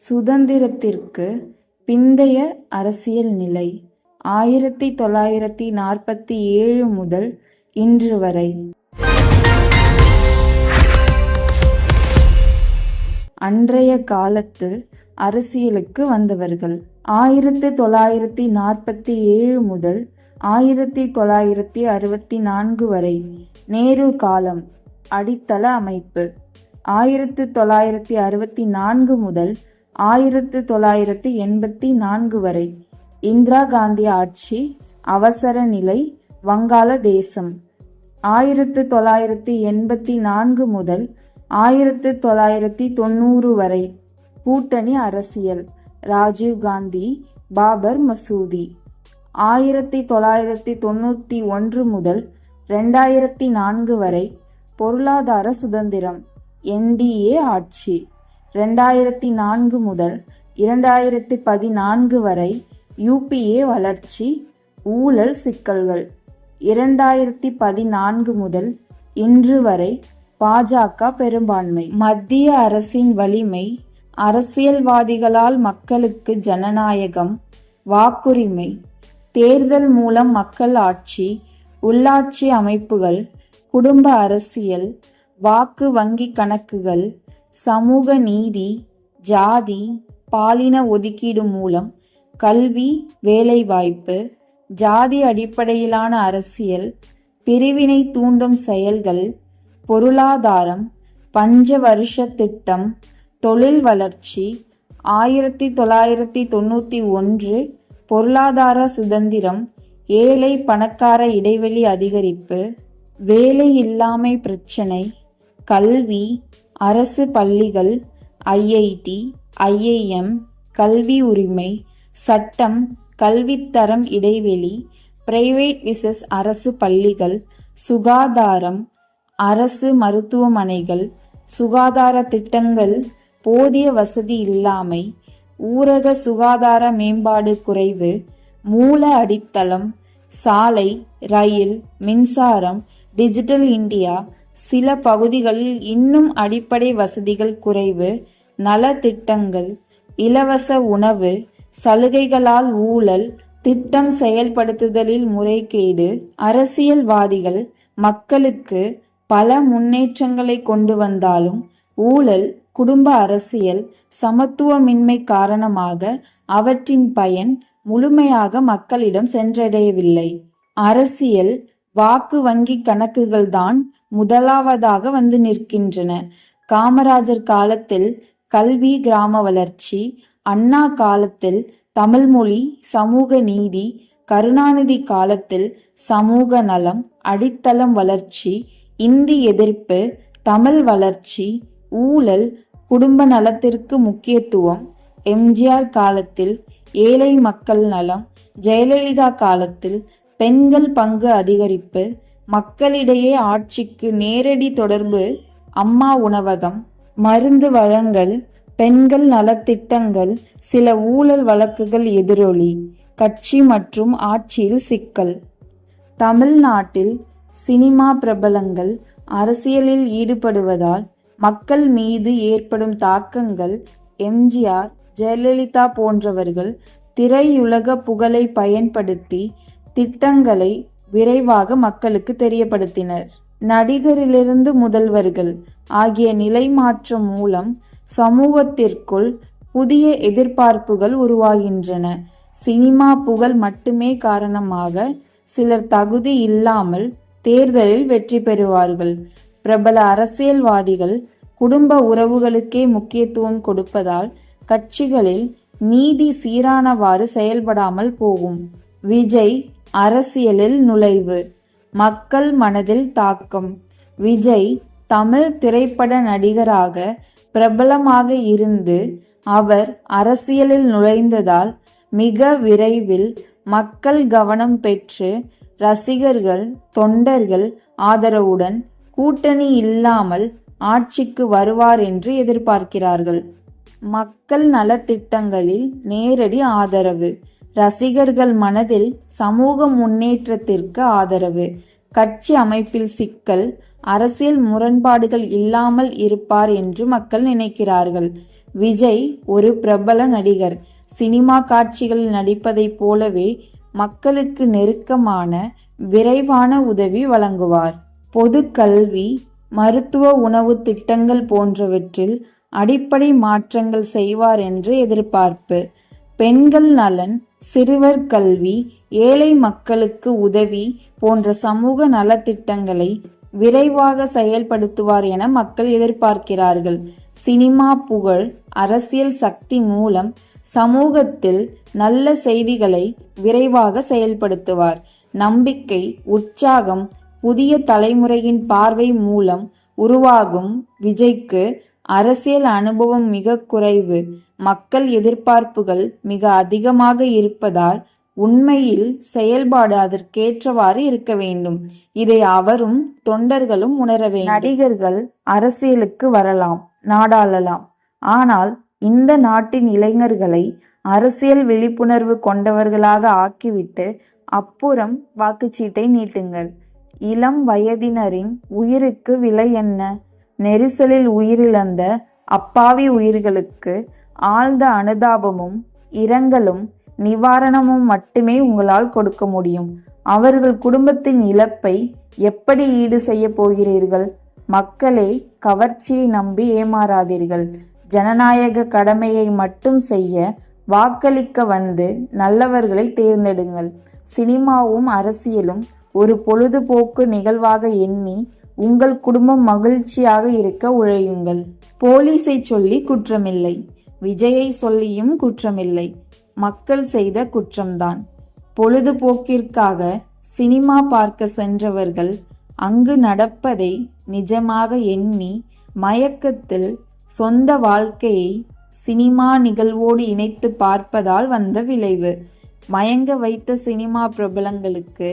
சுதந்திரத்திற்கு பிந்தைய அரசியல் நிலை ஆயிரத்தி தொள்ளாயிரத்தி நாற்பத்தி ஏழு முதல் இன்று வரை. அன்றைய காலத்தில் அரசியலுக்கு வந்தவர்கள் ஆயிரத்தி தொள்ளாயிரத்தி நாற்பத்தி ஏழு முதல் ஆயிரத்தி தொள்ளாயிரத்தி அறுபத்தி நான்கு வரை. நேரு காலம் அடித்தள அமைப்பு ஆயிரத்தி தொள்ளாயிரத்தி அறுபத்தி நான்கு முதல் ஆயிரத்து தொள்ளாயிரத்து எண்பத்தி நான்கு வரை. இந்திரா காந்தி ஆட்சி அவசர நிலை வங்காள தேசம். ஆயிரத்து தொள்ளாயிரத்து எண்பத்தி நான்கு முதல் ஆயிரத்து தொள்ளாயிரத்தி தொண்ணூறு வரை கூட்டணி அரசியல். ராஜீவ் காந்தி பாபர் மசூதி. ஆயிரத்தி தொள்ளாயிரத்தி தொண்ணூற்றி ஒன்று முதல் ரெண்டாயிரத்தி நான்கு வரை பொருளாதார சுதந்திரம். என்டிஏ ஆட்சி. ரெண்டாயிரத்தி நான்கு முதல் இரண்டாயிரத்தி பதினான்கு வரை யூபிஏ வளர்ச்சி ஊழல் சிக்கல்கள். இரண்டாயிரத்தி பதினான்கு முதல் இன்று வரை பாஜக பெரும்பான்மை. மத்திய அரசின் வலிமை அரசியல்வாதிகளால் மக்களுக்கு ஜனநாயகம் வாக்குரிமை தேர்தல் மூலம் மக்கள் ஆட்சி உள்ளாட்சி அமைப்புகள் குடும்ப அரசியல் வாக்கு வங்கி கணக்குகள் சமூக நீதி ஜாதி பாலின ஒதுக்கீடு மூலம் கல்வி வேலைவாய்ப்பு ஜாதி அடிப்படையிலான அரசியல் பிரிவினை தூண்டும் செயல்கள் பொருளாதாரம் பஞ்ச வருஷ திட்டம் தொழில் வளர்ச்சி ஆயிரத்தி தொள்ளாயிரத்தி தொண்ணூற்றி ஒன்று பொருளாதார சுதந்திரம் ஏழை பணக்கார இடைவெளி அதிகரிப்பு வேலை இல்லாமை பிரச்சனை கல்வி அரசு பள்ளிகள் ஐஐடி ஐஐஎம் கல்வி உரிமை சட்டம் கல்வித்தரம் இடைவெளி பிரைவேட் விசஸ் அரசு பள்ளிகள் சுகாதாரம் அரசு மருத்துவமனைகள் சுகாதார திட்டங்கள் போதிய வசதி இல்லாமை ஊரக சுகாதார மேம்பாடு குறைவு மூல அடித்தளம் சாலை ரயில் மின்சாரம் டிஜிட்டல் இந்தியா சில பகுதிகளில் இன்னும் அடிப்படை வசதிகள் குறைவு நலத்திட்டங்கள் இலவச உணவு சலுகைகளால் ஊழல் திட்டம் செயல்படுத்துதலில் முறைகேடு அரசியல்வாதிகள் மக்களுக்கு பல முன்னேற்றங்களை கொண்டு வந்தாலும் ஊழல் குடும்ப அரசியல் சமத்துவமின்மை காரணமாக அவற்றின் பயன் முழுமையாக மக்களிடம் சென்றடையவில்லை. அரசியல் வாக்கு வங்கி கணக்குகள்தான் முதலாவதாக வந்து நிற்கின்றன. காமராஜர் காலத்தில் கல்வி கிராம வளர்ச்சி அண்ணா காலத்தில் தமிழ்மொழி சமூக நீதி கருணாநிதி காலத்தில் சமூக நலம் அடித்தளம் வளர்ச்சி இந்தி எதிர்ப்பு தமிழ் வளர்ச்சி ஊழல் குடும்ப நலத்திற்கு முக்கியத்துவம் எம்ஜிஆர் காலத்தில் ஏழை மக்கள் நலம் ஜெயலலிதா காலத்தில் பெண்கள் பங்கு அதிகரிப்பு மக்களிடையே ஆட்சிக்கு நேரடி தொடர்பு அம்மா உணவகம் மருந்து வழங்கல் பெண்கள் நலத்திட்டங்கள் சில ஊழல் வழக்குகள் எதிரொலி கட்சி மற்றும் ஆட்சியில் சிக்கல். தமிழ்நாட்டில் சினிமா பிரபலங்கள் அரசியலில் ஈடுபடுவதால் மக்கள் மீது ஏற்படும் தாக்கங்கள் எம்ஜிஆர் ஜெயலலிதா போன்றவர்கள் திரையுலக புகழை பயன்படுத்தி திட்டங்களை விரைவாக மக்களுக்கு தெரியப்படுத்தினர். நடிகரிலிருந்து முதல்வர்கள் ஆகிய நிலை மாற்றம் மூலம் சமூகத்திற்குள் புதிய எதிர்பார்ப்புகள் உருவாகின்றன. சினிமா புகழ் மட்டுமே காரணமாக சிலர் தகுதி இல்லாமல் தேர்தலில் வெற்றி பெறுவார்கள். பிரபல அரசியல்வாதிகள் குடும்ப உறவுகளுக்கே முக்கியத்துவம் கொடுப்பதால் கட்சிகளில் நீதி சீரானவாறு செயல்படாமல் போகும். விஜய் அரசியலில் நுழைவு. மக்கள் மனதில் தாக்கம். விஜய் தமிழ் திரைப்பட நடிகராக பிரபலமாக இருந்து அவர் அரசியலில் நுழைந்ததால் மிக விரைவில் மக்கள் கவனம் பெற்று ரசிகர்கள் தொண்டர்கள் ஆதரவுடன் கூட்டணி இல்லாமல் ஆட்சிக்கு வருவார் என்று எதிர்பார்க்கிறார்கள். மக்கள் நலத்திட்டங்களில் நேரடி ஆதரவு. ரசிகர்கள் மனதில் சமூக முன்னேற்றத்திற்கு ஆதரவு. கட்சி அமைப்பில் சிக்கல் அரசியல் முரண்பாடுகள் இல்லாமல் இருப்பார் என்று மக்கள் நினைக்கிறார்கள். விஜய் ஒரு பிரபல நடிகர். சினிமா காட்சிகளில் நடிப்பதைப் போலவே மக்களுக்கு நெருக்கமான விரைவான உதவி வழங்குவார். பொது கல்வி மருத்துவ உணவு திட்டங்கள் போன்றவற்றில் அடிப்படை மாற்றங்கள் செய்வார் என்று எதிர்பார்ப்பு. பெண்கள் நலன் சிறுவர் கல்வி ஏழை மக்களுக்கு உதவி போன்ற சமூக நலத்திட்டங்களை விரைவாக செயல்படுத்துவார் என மக்கள் எதிர்பார்க்கிறார்கள். சினிமா புகழ் அரசியல் சக்தி மூலம் சமூகத்தில் நல்ல செய்திகளை விரைவாக செயல்படுத்துவார். நம்பிக்கை உற்சாகம் புதிய தலைமுறையின் பார்வை மூலம் உருவாகும் விஜய்க்கு அரசியல் அனுபவம் மிக குறைவு. மக்கள் எதிர்பார்ப்புகள் மிக அதிகமாக இருப்பதால் உண்மையில் செயல்பாடு அதற்கேற்றவாறு இருக்க வேண்டும். இதை அவரும் தொண்டர்களும் உணர வேண்டும். நடிகர்கள் அரசியலுக்கு வரலாம் நாடாளலாம். ஆனால் இந்த நாட்டின் இளைஞர்களை அரசியல் விழிப்புணர்வு கொண்டவர்களாக ஆக்கிவிட்டு அப்புறம் வாக்குச்சீட்டை நீட்டுங்கள். இளம் வயதினரின் உயிருக்கு விலை என்ன? நெரிசலில் உயிரிழந்த அப்பாவி உயிர்களுக்கு ஆழ்ந்த அனுதாபமும் இரங்கலும் நிவாரணமும் மட்டுமே உங்களால் கொடுக்க முடியும். அவர்கள் குடும்பத்தின் இழப்பை எப்படி ஈடு செய்ய போகிறீர்கள்? மக்களே கவர்ச்சியை நம்பி ஏமாறாதீர்கள். ஜனநாயக கடமையை மட்டும் செய்ய வாக்களிக்க வந்து நல்லவர்களை தேர்ந்தெடுங்கள். சினிமாவும் அரசியலும் ஒரு பொழுதுபோக்கு நிகழ்வாக எண்ணி உங்கள் குடும்பம் மகிழ்ச்சியாக இருக்க உழையுங்கள். போலீஸை சொல்லி குற்றமில்லை. விஜயை சொல்லியும் குற்றமில்லை. மக்கள் செய்த குற்றம்தான். பொழுதுபோக்கிற்காக சினிமா பார்க்க சென்றவர்கள் அங்கு நடப்பதை நிஜமாக எண்ணி மயக்கத்தில் சொந்த வாழ்க்கையை சினிமா நிகழ்வோடு இணைத்து பார்ப்பதால் வந்த விளைவு. மயங்க வைத்த சினிமா பிரபலங்களுக்கு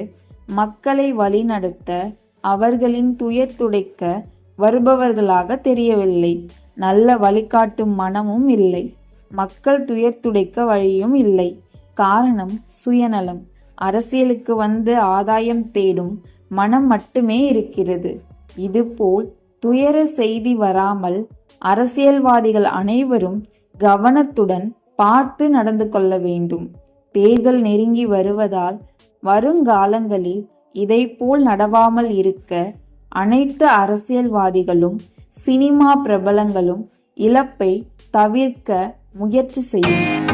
மக்களை வழிநடத்த அவர்களின் துயர் துடைக்க வருபவர்களாக தெரியவில்லை. நல்ல வழிகாட்டும் மனமும் இல்லை. மக்கள் துயர் துடைக்க வழியும் இல்லை. காரணம் சுயநலம். அரசியலுக்கு வந்து ஆதாயம் தேடும் மனம் மட்டுமே இருக்கிறது. இதுபோல் துயர செய்தி வராமல் அரசியல்வாதிகள் அனைவரும் கவனத்துடன் பார்த்து நடந்து கொள்ள வேண்டும். தேர்தல் நெருங்கி வருவதால் வருங்காலங்களில் இதைப்போல் நடவாமல் இருக்க அனைத்து அரசியல்வாதிகளும் சினிமா பிரபலங்களும் இழப்பை தவிர்க்க முயற்சி செய்யும்.